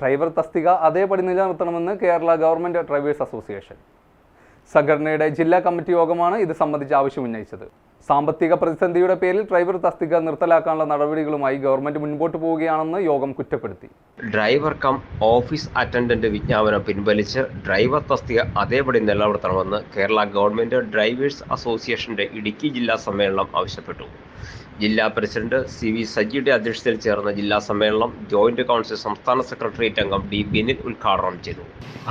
Driver തസ്തിക അതേപടി നിലനിർത്തണമെന്ന് കേരള ഗവൺമെന്റ് ഡ്രൈവേഴ്സ് അസോസിയേഷൻ. സംഘടനയുടെ ജില്ലാ കമ്മിറ്റി യോഗമാണ് ഇത് സംബന്ധിച്ച് ആവശ്യം ഉന്നയിച്ചത്. സാമ്പത്തിക പ്രതിസന്ധിയുടെ പേരിൽ ഡ്രൈവർ തസ്തിക നിർത്തലാക്കാനുള്ള നടപടികളുമായി ഗവൺമെന്റ് മുൻപോട്ട് പോവുകയാണെന്ന് യോഗം കുറ്റപ്പെടുത്തി. ഡ്രൈവർ കം ഓഫീസ് അറ്റൻഡന്റ് വിജ്ഞാപനം പിൻവലിച്ച് ഡ്രൈവർ തസ്തിക അതേപടി നിലനിർത്തണമെന്ന് കേരള ഗവൺമെന്റ് ഡ്രൈവേഴ്സ് അസോസിയേഷന്റെ ഇടുക്കി ജില്ലാ സമ്മേളനം ആവശ്യപ്പെട്ടു. ജില്ലാ പ്രസിഡന്റ് സി വി സജിയുടെ അധ്യക്ഷതയിൽ ചേർന്ന ജില്ലാ സമ്മേളനം ജോയിന്റ് കൗൺസിൽ സംസ്ഥാന സെക്രട്ടേറിയറ്റ് അംഗം ഡി ബിനിൽ ഉദ്ഘാടനം ചെയ്തു.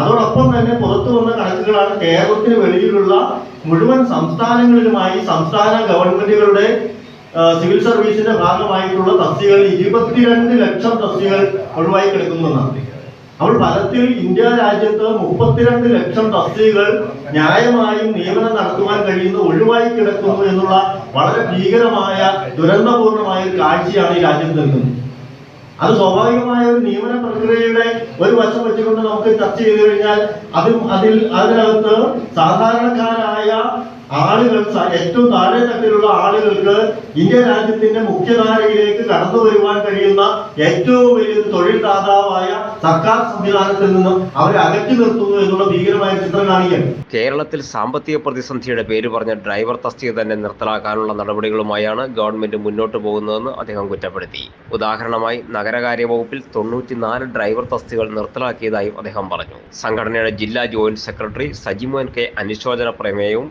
അതോടൊപ്പം തന്നെ പുറത്തു വന്ന കണക്കുകളാണ് കേരളത്തിന് വെളിയിലുള്ള മുഴുവൻ സംസ്ഥാനങ്ങളിലുമായി സംസ്ഥാന ഗവൺമെന്റുകളുടെ സിവിൽ സർവീസിന്റെ ഭാഗമായിട്ടുള്ള തസ്തികകൾ ഇരുപത്തിരണ്ട് ലക്ഷം തസ്തികകൾ ഒഴിവായി കിടക്കുന്നതാണ്. അപ്പോൾ ഫലത്തിൽ ഇന്ത്യ രാജ്യത്ത് മുപ്പത്തിരണ്ട് ലക്ഷം തസ്തികകൾ ന്യായമായും നിയമനം നടത്തുവാൻ കഴിയുന്ന ഒഴിവായി കിടക്കുന്നു എന്നുള്ള വളരെ ഭീകരമായ ദുരന്തപൂർണമായ ഒരു കാഴ്ചയാണ് ഈ രാജ്യം നിൽക്കുന്നത് അത് സ്വാഭാവികമായ ഒരു നിയമന പ്രക്രിയയുടെ ഒരു വശം വെച്ചുകൊണ്ട് നമുക്ക് ചർച്ച ചെയ്തു കഴിഞ്ഞാൽ അതും അതിൽ അതിനകത്ത് സാധാരണക്കാരായ ആളുകൾ ഏറ്റവും താഴെ തട്ടിലുള്ള ആളുകൾക്ക് ഇന്ത്യ രാജ്യത്തിന്റെ മുഖ്യധാരയിലേക്ക് കടന്നു വരുവാൻ കഴിയുന്ന ഏറ്റവും വലിയ തൊഴിൽ ദാതാവായ സർക്കാർ സംവിധാനത്തിൽ നിന്നും അവരെ അകറ്റി നിർത്തുന്നു എന്നുള്ള ഭീകരമായ ചിത്രം കാണിക്കുകയാണ് കേരളത്തിൽ സാമ്പത്തിക പ്രതിസന്ധിയുടെ പേര് പറഞ്ഞ ഡ്രൈവർ തസ്തിക തന്നെ നിർത്തലാക്കാനുള്ള നടപടികളുമായാണ് ഗവൺമെന്റ് മുന്നോട്ട് പോകുന്നതെന്ന് അദ്ദേഹം കുറ്റപ്പെടുത്തി. ഉദാഹരണമായി നഗരകാര്യ വകുപ്പിൽ തൊണ്ണൂറ്റിനാല് ഡ്രൈവർ തസ്തികൾ നിർത്തലാക്കിയതായും അദ്ദേഹം പറഞ്ഞു. സംഘടനയുടെ ജില്ലാ ജോയിന്റ് സെക്രട്ടറി സജിമോൻ കെ അനുശോചന പ്രമേയവും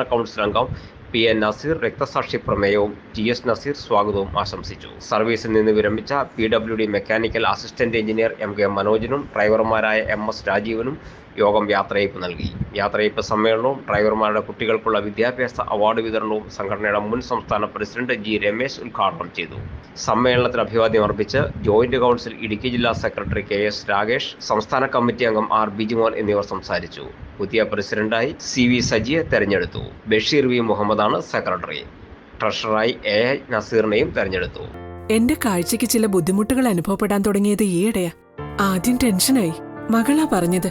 സംസ്ഥാന കൗൺസിൽ അംഗം പി എൻ നസീർ രക്തസാക്ഷി പ്രമേയവും ടി എസ് നസീർ സ്വാഗതവും ആശംസിച്ചു. സർവീസിൽ നിന്ന് വിരമിച്ച P W D mechanical assistant engineer M K മനോജിനും ഡ്രൈവർമാരായ എം എസ് രാജീവനും യോഗം യാത്രയയപ്പ് നൽകി. യാത്രയയപ്പ് സമ്മേളനവും ഡ്രൈവർമാരുടെ കുട്ടികൾക്കുള്ള വിദ്യാഭ്യാസ അവാർഡ് വിതരണവും സംഘടനയുടെ മുൻ സംസ്ഥാന പ്രസിഡന്റ് ജി രമേശ് ഉദ്ഘാടനം ചെയ്തു. സമ്മേളനത്തിൽ അഭിവാദ്യം അർപ്പിച്ച് ജോയിന്റ് കൗൺസിൽ ഇടുക്കി ജില്ലാ സെക്രട്ടറി കെ എസ് രാകേഷ് സംസ്ഥാന കമ്മിറ്റി അംഗം ആർ ബിജിമോൻ എന്നിവർ സംസാരിച്ചു. പുതിയ പ്രസിഡന്റായി സി വി സജിയെ തെരഞ്ഞെടുത്തു. ബഷീർ വി മുഹമ്മദാണ് സെക്രട്ടറി. ട്രഷററായി എ ഐ നസീറിനെയും തെരഞ്ഞെടുത്തു. എന്റെ കാഴ്ചയ്ക്ക് ചില ബുദ്ധിമുട്ടുകൾ അനുഭവപ്പെടാൻ തുടങ്ങിയത് ഈയിടെയാ. ആദ്യം ടെൻഷനായി. മകളാ പറഞ്ഞത്.